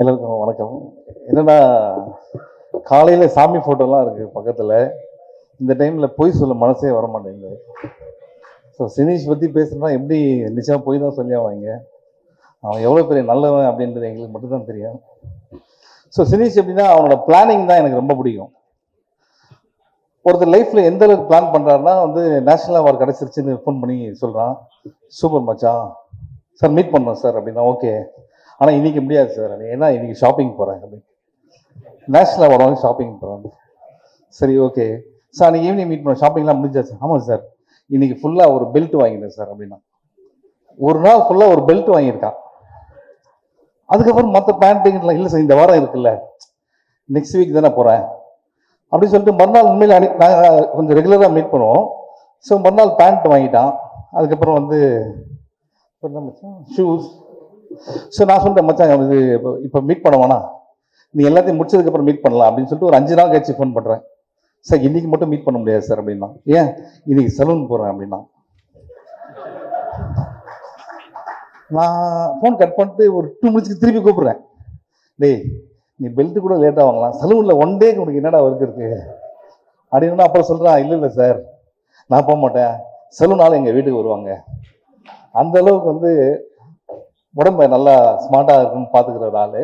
எல்லாருக்கும் வணக்கம். என்னன்னா காலையில் சாமி ஃபோட்டோலாம் இருக்குது பக்கத்தில். இந்த டைமில் பொய் சொல்ல மனசே வர மாட்டேங்குது ஸோ சினீஷ் பற்றி பேசுனா எப்படி நிச்சயமாக பொய் தான் சொல்லி ஆவாங்க? அவன் எவ்வளோ பெரிய நல்லவன் அப்படின்றது எங்களுக்கு மட்டும்தான் தெரியும். ஸோ சினீஷ் எப்படின்னா அவனோட பிளானிங் தான் எனக்கு ரொம்ப பிடிக்கும். ஒருத்தர் லைஃப்பில் எந்த அளவுக்கு பிளான் பண்ணுறாருன்னா வந்து நேஷனல் அவார்டு கிடச்சிருச்சுன்னு ஃபோன் பண்ணி சொல்கிறான் சூப்பர் மச்சான். சார் மீட் பண்ணோம் சார் அப்படின்னா ஓகே ஆனால் இன்றைக்கி முடியாது சார். ஏன்னா இன்றைக்கி ஷாப்பிங் போகிறேன் அப்படின்னு நேஷனல் அவார்டு வாங்கி ஷாப்பிங் போகிறேன் சரி ஓகே சார் அன்றைக்கி ஈவினிங் மீட் பண்ண ஷாப்பிங்லாம் முடிஞ்சாச்சு. ஆமாம் சார். இன்றைக்கி ஃபுல்லாக ஒரு பெல்ட் வாங்கிட்டேன் சார் அப்படின்னா. ஒரு நாள் ஃபுல்லாக ஒரு பெல்ட் வாங்கியிருக்கான் அதுக்கப்புறம் மற்ற பேண்ட்டுங்கலாம் இல்லை சார் இந்த வாரம் இருக்குல்ல. நெக்ஸ்ட் வீக் தானே போகிறேன் அப்படின்னு சொல்லிட்டு மறுநாள் உண்மையில் அனி நாங்கள் கொஞ்சம் ரெகுலராக மீட் பண்ணுவோம். ஸோ மறுநாள் பேண்ட் வாங்கிட்டான். அதுக்கப்புறம் வந்து ஷூஸ் சரி நான் சொல்லிட்டேன் மச்சான் இது இப்போ இப்போ மீட் பண்ண வேணாம் நீ எல்லாத்தையும் முடிச்சதுக்கப்புறம் மீட் பண்ணலாம் அப்படின்னு சொல்லிட்டு ஒரு அஞ்சு நாள் கழிச்சு ஃபோன் பண்ணுறேன் சார் இன்றைக்கி மட்டும் மீட் பண்ண முடியாது சார் அப்படின்னா. ஏன்? இன்னைக்கு சலூன் போகிறேன் அப்படின்னா. நான் ஃபோன் கட் பண்ணிட்டு ஒரு டூ மினிட்ஸ்க்கு திருப்பி கூப்பிட்றேன். டேய் நீ பெல்ட்டு கூட லேட்டாக வாங்கலாம். சலூனில் ஒன் டேக்கு உனக்கு என்னடா ஒர்க் இருக்கு? அப்படின்னு அப்புறம் சொல்கிறான் இல்லை இல்லை சார். நான் போக மாட்டேன். சலூனால் எங்கள் வீட்டுக்கு வருவாங்க. அந்த அளவுக்கு வந்து உடம்ப நல்லா ஸ்மார்ட்டாக இருக்குன்னு பார்த்துக்கிற ஒரு ஆள்.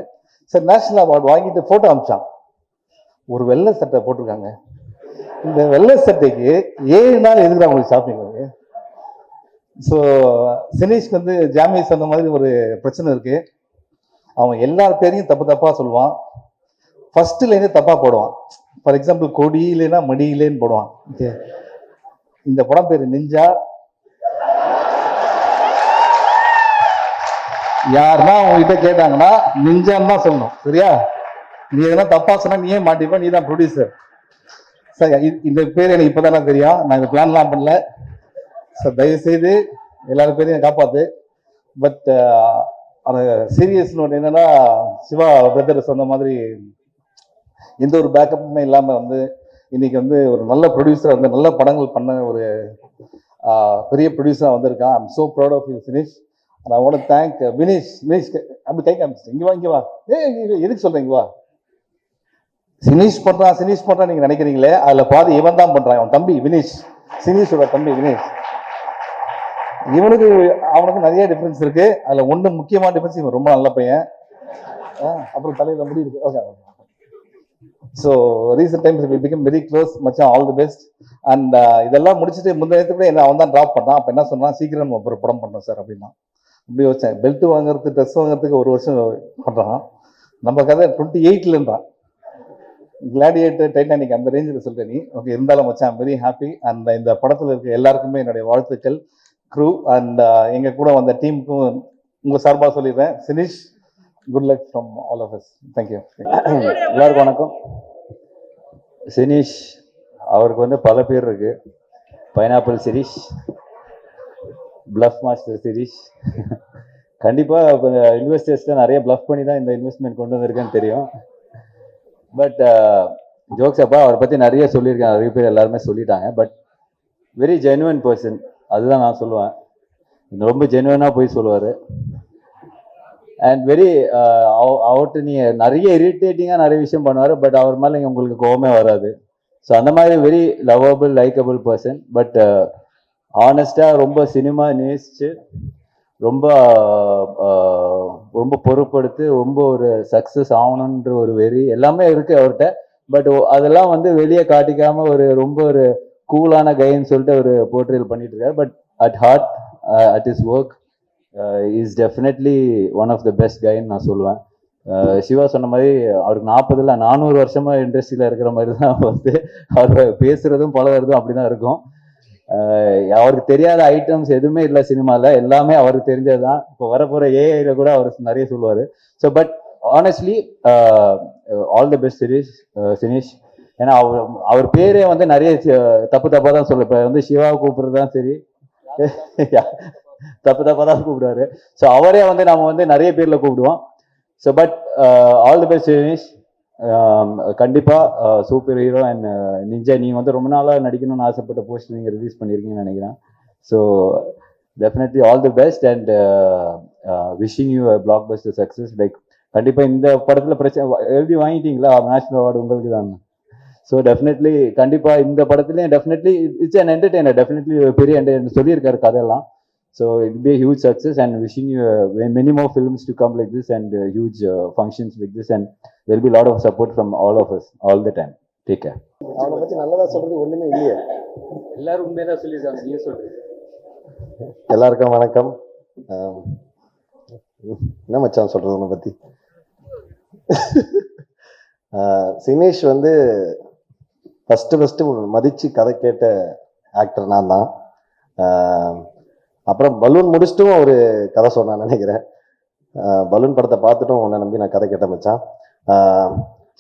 சரி நேஷனல் அவார்டு வாங்கிட்டு ஃபோட்டோ அமிச்சான் ஒரு வெள்ளை சட்டை போட்டிருக்காங்க. இந்த வெள்ளை சட்டைக்கு ஏழு நாள் எதுக்குடா உங்களுக்கு ஷாப்பிங் ஸோ சினீஷ்க்கு வந்து ஜாமிஸ் அந்த மாதிரி ஒரு பிரச்சனை இருக்கு. அவன் எல்லார் பேரையும் தப்பு தப்பாக சொல்லுவான். ஃபர்ஸ்ட்லேருந்து தப்பாக போடுவான். ஃபார் எக்ஸாம்பிள் கொடி இல்லைன்னா மடி இல்லைன்னு போடுவான். இந்த படம் பேர் நெஞ்சா. யாருன்னா உங்ககிட்ட கேட்டாங்கன்னா நெஞ்சான்னு தான் சொல்லணும். சரியா? நீ எதனா தப்பா சொன்னா நீயே மாட்டிப்ப நீ தான் ப்ரொடியூசர் சார் இந்த பேர் எனக்கு இப்போதானே தெரியும். நான் இந்த பிளான்லாம் பண்ணல. சார் தயவு செய்து எல்லாரும் பேரையும் காப்பாத்து. பட் அந்த சீரியஸ் நோட் என்னன்னா சிவா பிரதர் சொன்ன மாதிரி எந்த ஒரு பேக்கப்புமே இல்லாமல் வந்து இன்னைக்கு வந்து ஒரு நல்ல ப்ரொடியூசர் வந்து நல்ல படங்கள் பண்ண ஒரு பெரிய ப்ரொடியூசராக வந்திருக்கான். I'm so proud of you finish நான் I தேங்க் வினேஷ் வினேஷ் அப்படி கை காமிச்சு. இங்கே வா இங்கே வா. ஏ எதுக்கு சொல்கிறேன் இங்கே வா. சினிஷ் பண்ணுறான் சினிஷ் பண்ணுறான் நீங்கள் நினைக்கிறீங்களே? அதில் பாதி இவன் தான் பண்ணுறான் அவன் தம்பி வினேஷ். சினீஷோட தம்பி வினேஷ். இவனுக்கு அவனுக்கு நிறைய டிஃப்ரென்ஸ் இருக்கு. அதில் ஒன்று முக்கியமான டிஃப்ரென்ஸ் இவன் ரொம்ப நல்ல பையன். அப்புறம் தலையில் முடி இருக்கு. Okay so recent times we become very close மச்சான் ஆல் தி பெஸ்ட் அண்ட் இதெல்லாம் முடிச்சுட்டு முந்தைய கூட என்ன அவன் தான் ட்ராப் பண்ணான் அப்போ என்ன சொன்னான்? சீக்கிரம் நம்ம ஒரு படம் பண்ணோம் சார் அப்படின்னா. அப்படி வச்சேன் பெல்ட் வாங்குறது ட்ரெஸ் வாங்குறதுக்கு ஒரு வருஷம் பண்ணுறான் நம்ம கதை டுவெண்ட்டி எயிட்லன்றான் கிளாடியேட்டர் டைட்டானிக் அந்த ரேஞ்சில் சொல்லிட்ட நீ. ஓகே இருந்தாலும் மச்சான் வெரி ஹாப்பி அண்ட் இந்த படத்தில் இருக்க எல்லாருக்குமே என்னுடைய வாழ்த்துக்கள் க்ரூ அண்ட் எங்கள் கூட வந்த டீமுக்கும் உங்கள் சார்பாக சொல்லிடுறேன். Sinish good luck from all of us thank you எல்லாருக்கும் வணக்கம். சினிஷ் அவருக்கு வந்து பல பேர் இருக்குது pineapple Sirish bluff master Sirish கண்டிப்பாக இப்போ இன்வெஸ்டர்ஸ்ட்டு நிறைய ப்ளஃப் பண்ணி தான் இந்த இன்வெஸ்ட்மெண்ட் கொண்டு வந்திருக்கேன்னு தெரியும். பட் ஜோக்ஸ் uh, அப்பா அவரை பற்றி நிறைய சொல்லியிருக்கேன். நிறைய பேர் எல்லாருமே சொல்லிட்டாங்க. பட் வெரி ஜென்வன் பர்சன் அதுதான் நான் சொல்லுவேன். ரொம்ப ஜென்வனாக போய் சொல்லுவார். அண்ட் வெரி அவர்கிட்ட நீ நிறைய இரிட்டேட்டிங்காக நிறைய விஷயம் பண்ணுவார். பட் அவர் மேலே உங்களுக்கு கோவமே வராது. ஸோ அந்த மாதிரி very lovable likable person but ஆனஸ்டாக ரொம்ப சினிமா நேசிச்சு ரொம்ப ரொம்ப பொறுப்படுத்து ரொம்ப ஒரு சக்ஸஸ் ஆகணுன்ற ஒரு வெறி எல்லாமே இருக்கு அவர்கிட்ட. பட் அதெல்லாம் வந்து வெளியே காட்டிக்காம ஒரு ரொம்ப ஒரு கூலான கைன்னு சொல்லிட்டு ஒரு போர்ட்ரேல் பண்ணிட்டு இருக்காரு. But at heart at is work is definitely one of the best கைன்னு நான் சொல்லுவேன். சிவா சொன்ன மாதிரி அவருக்கு நாற்பதுல நானூறு வருஷமா இண்டஸ்ட்ரியில இருக்கிற மாதிரி தான் வந்து அவர் பேசுறதும் பழகுறதும் அப்படிதான் இருக்கும். அவருக்கு தெரியாத ஐட்டம்ஸ் எதுவுமே இல்லை சினிமாவில் எல்லாமே அவருக்கு தெரிஞ்சது தான் இப்போ வரப்போகிற ஏஐயில் கூட அவர் நிறைய சொல்லுவார். So but honestly all the best Sirish Sinish. ஏன்னா அவர் அவர் பேரே வந்து நிறைய தப்பு தப்பாக தான் சொல்ல இப்போ வந்து சிவாவை கூப்பிடுறது தான் சரி. தப்பு தப்பாக தான் கூப்பிடுவாரு. ஸோ அவரே வந்து நம்ம வந்து நிறைய பேரில் கூப்பிடுவோம். So but all the best Sinish. கண்டிப்பாக சூப்பர் ஹீரோ அண்ட் நிஞ்சா நீங்கள் வந்து ரொம்ப நாளாக நடிக்கணும்னு ஆசைப்பட்ட போஸ்ட் நீங்கள் ரிலீஸ் பண்ணியிருக்கீங்கன்னு நினைக்கிறேன். So definitely all the best and wishing you blockbuster success like கண்டிப்பாக இந்த படத்தில் பிரச்சனை எழுதி வாங்கிட்டீங்களா? நேஷனல் அவார்டு உங்களுக்கு தான். ஸோ டெஃபினெட்லி கண்டிப்பாக இந்த படத்துலேயும் definitely it's and entertainer definitely பெரிய entertainer. சொல்லியிருக்காரு கதையெல்லாம். So it be huge success and wishing you many more films to come like this and huge functions like this and well be lot of support from all of us all the time take care அவனை பத்தி நல்லதா சொல்றது ஒண்ணுமே இல்லையே. எல்லாரும் உண்மையாக தான் சொல்லியிருக்காங்க. நீங்க சொல்றீங்க எல்லாருக்கும் வணக்கம். என்ன மச்சான் சொல்றது உன்னை பத்தி? ஆஹ், சினேஷ் வந்து ஃபர்ஸ்ட் ஃபர்ஸ்ட் மதிச்சு கதை கேட்ட ஆக்டர் நான் தான். அப்புறம் பலூன் முடிச்சிட்டும் ஒரு கதை சொன்னான் நினைக்கிறேன். பலூன் படத்தை பார்த்துட்டும் உன்னை நம்பி நான் கதை கேட்ட மச்சான்.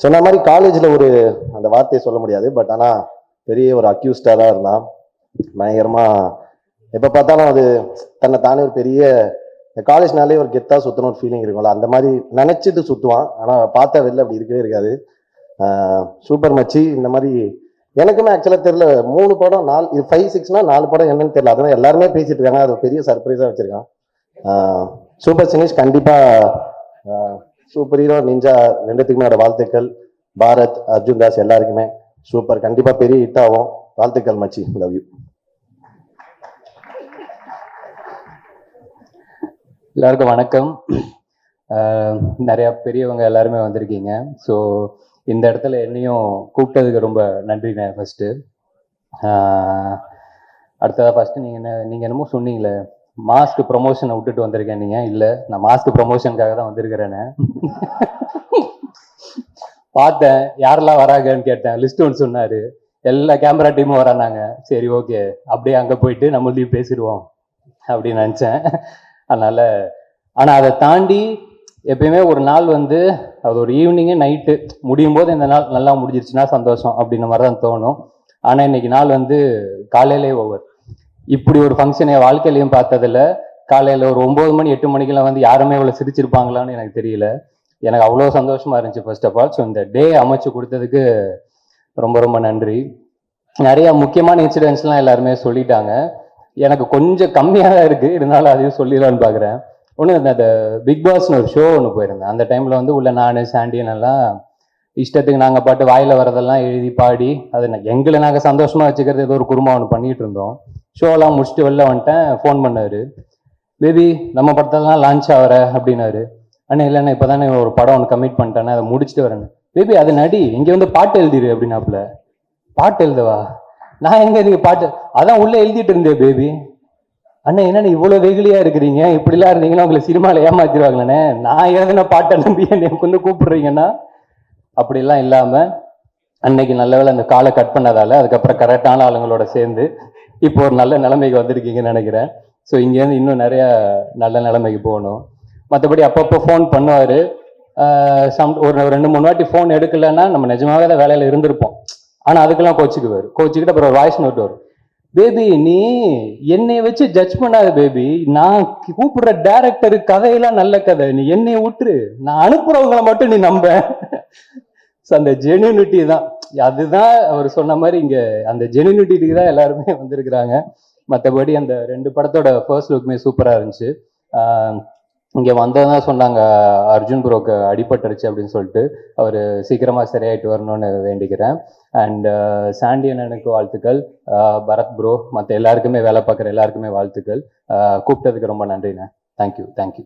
சொன்ன மாதிரி காலேஜில் ஒரு அந்த வார்த்தையை சொல்ல முடியாது பட் ஆனால் பெரிய ஒரு அக்யூஸ்டாக தான் இருந்தான். பயங்கரமாக எப்போ பார்த்தாலும் அது தன்னை தானே ஒரு பெரிய காலேஜ்னாலே ஒரு கெத்தாக சுற்றணும் ஒரு ஃபீலிங் இருக்கும்ல. அந்த மாதிரி நினச்சிட்டு சுற்றுவான் ஆனால் பார்த்தா வெளில அப்படி இருக்கவே இருக்காது. சூப்பர் மச்சி இந்த மாதிரி எனக்குமே ஆக்சுவலாக தெரியல. மூணு படம் நாலு இது ஃபைவ் சிக்ஸ்னா நாலு படம் என்னன்னு தெரியல. அதான் எல்லாருமே பேசிட்டு இருக்காங்க. அது பெரிய சர்ப்ரைஸாக வச்சிருக்கான். சூப்பர் சினிஷ் கண்டிப்பாக சூப்பர் ஹீரோ நிஞ்சா ரெண்டுத்துக்குமே வாழ்த்துக்கள். பாரத் அர்ஜுன் தாஸ் எல்லாருக்குமே சூப்பர் கண்டிப்பாக பெரிய ஹிட் ஆகும். வாழ்த்துக்கள் மச்சி. லவ் யூ எல்லாருக்கும் வணக்கம். நிறையா பெரியவங்க எல்லாருமே வந்திருக்கீங்க. ஸோ இந்த இடத்துல என்னையும் கூப்பிட்டதுக்கு ரொம்ப நன்றிண்ணே ஃபர்ஸ்ட்டு அடுத்ததாக ஃபஸ்ட்டு நீங்கள் என்ன நீங்கள் என்னமோ சொன்னீங்களே மாஸ்க் ப்ரொமோஷனை விட்டுட்டு வந்திருக்கேன் நீங்கள் இல்லை நான் மாஸ்க் ப்ரொமோஷனுக்காக தான் வந்திருக்கிறேன்னு பார்த்தேன் யாரெல்லாம் வராங்கன்னு கேட்டேன். லிஸ்ட் ஒன்று சொன்னார் எல்லா கேமரா டீமும் வரானாங்க. சரி ஓகே அப்படியே அங்கே போயிட்டு நம்மளையும் பேசிடுவோம் அப்படின்னு நினச்சேன். அதனால் ஆனால் அதை தாண்டி எப்பயுமே ஒரு நாள் வந்து அது ஒரு ஈவினிங்கு நைட்டு முடியும் போது இந்த நாள் நல்லா முடிஞ்சிருச்சுன்னா சந்தோஷம் அப்படின்ற மாதிரி தான் தோணும். ஆனால் இன்னைக்கு நாள் வந்து காலையிலே ஓவர் இப்படி ஒரு ஃபங்க்ஷன் என் வாழ்க்கையிலையும் பார்த்ததில்ல. காலையில் ஒரு ஒம்பது மணி எட்டு மணிக்கெல்லாம் வந்து யாருமே இவ்வளோ சிரிச்சிருப்பாங்களான்னு எனக்கு தெரியல. எனக்கு அவ்வளோ சந்தோஷமாக இருந்துச்சு ஃபர்ஸ்ட் ஆஃப் ஆல் ஸோ இந்த டே அமைச்சு கொடுத்ததுக்கு ரொம்ப ரொம்ப நன்றி. நிறையா முக்கியமான இன்சிடென்ட்ஸ்லாம் எல்லாருமே சொல்லிட்டாங்க. எனக்கு கொஞ்சம் கம்மியாக தான் இருக்குது இருந்தாலும் அதையும் சொல்லிடலான்னு பார்க்குறேன் ஒன்று அந்த பிக் பாஸ்னு ஒரு ஷோ ஒன்று போயிருந்தேன் அந்த டைமில் வந்து உள்ள நான் சாண்டியன் எல்லாம் இஷ்டத்துக்கு நாங்கள் பாட்டு வாயில் வரதெல்லாம் எழுதி பாடி அதை எங்களை நாங்கள் சந்தோஷமாக வச்சுக்கிறது ஏதோ ஒரு குருமா ஒன்று பண்ணிகிட்டு இருந்தோம். ஷோலாம் முடிச்சுட்டு வெளில வந்துட்டேன். ஃபோன் பண்ணார். பேபி நம்ம படத்தெல்லாம் லான்ச் ஆகிற அப்படின்னாரு. அண்ணா இல்லைண்ணா இப்போ தானே ஒரு படம் ஒன்று கமிட் பண்ணிட்டேன் அதை முடிச்சுட்டு வரேன்னு பேபி அது நடி இங்கே வந்து பாட்டு எழுதிரு அப்படின்னாப்புல. பாட்டு எழுதவா? நான் எங்கே நீங்கள் பாட்டு அதான் உள்ளே எழுதிட்டு இருந்தேன் பேபி அண்ணா என்ன இவ்வளவு வெகுலியா இருக்கிறீங்க? இப்படிலாம் இருந்தீங்கன்னா உங்களை சினிமாவில் ஏமாத்திடுவாங்களே. நான் எழுதின பாட்டை நம்பி என்னை கொண்டு கூப்பிடுறீங்கன்னா அப்படிலாம் இல்லாம அன்னைக்கு நல்ல வேலை அந்த காலை கட் பண்ணதால அதுக்கப்புறம் கரெக்டான ஆளுங்களோட சேர்ந்து இப்போ ஒரு நல்ல நிலைமைக்கு வந்திருக்கீங்கன்னு நினைக்கிறேன். ஸோ இங்கேருந்து இன்னும் நிறைய நல்ல நிலைமைக்கு போகணும். மற்றபடி அப்பப்போ ஃபோன் பண்ணுவார். சம் ஒரு ரெண்டு மூணு வாட்டி ஃபோன் எடுக்கலைன்னா நம்ம நிஜமாவே தான் வேலையில் இருந்திருப்போம். ஆனால் அதுக்கெல்லாம் கோச்சிக்குவார். கோச்சிக்கிட்டு அப்புறம் ஒரு வாய்ஸ் நோட் வரும். பேபி நீ என்னை வச்சு ஜட்ஜ் பண்ணாத பேபி நான் கூப்பிடுற டேரக்டரு கதையெல்லாம் நல்ல கதை. நீ என்னை விட்டுரு நான் அனுப்புறவங்களை மட்டும் நீ நம்ப. ஸோ அந்த ஜெனியூனிட்டி தான். அதுதான் அவர் சொன்ன மாதிரி இங்கே அந்த ஜெனியூனிட்டிக்கு தான் எல்லாருமே வந்திருக்கிறாங்க. மற்றபடி அந்த ரெண்டு படத்தோட ஃபர்ஸ்ட் லுக்குமே சூப்பராக இருந்துச்சு. இங்கே வந்ததான் சொன்னாங்க அர்ஜுன் ப்ரோக்கு அடிபட்டுருச்சு அப்படின்னு சொல்லிட்டு. அவர் சீக்கிரமாக சரியாயிட்டு வரணும்னு வேண்டிக்கிறேன். அண்ட் சாண்டி uh, அண்ணனுக்கு வாழ்த்துக்கள். Uh, பரத் ப்ரோ மற்ற எல்லாருக்குமே வேலை பார்க்குற எல்லாருக்குமே வாழ்த்துக்கள். Uh, கூப்பிட்டதுக்கு ரொம்ப நன்றிண்ணே. Thank you thank you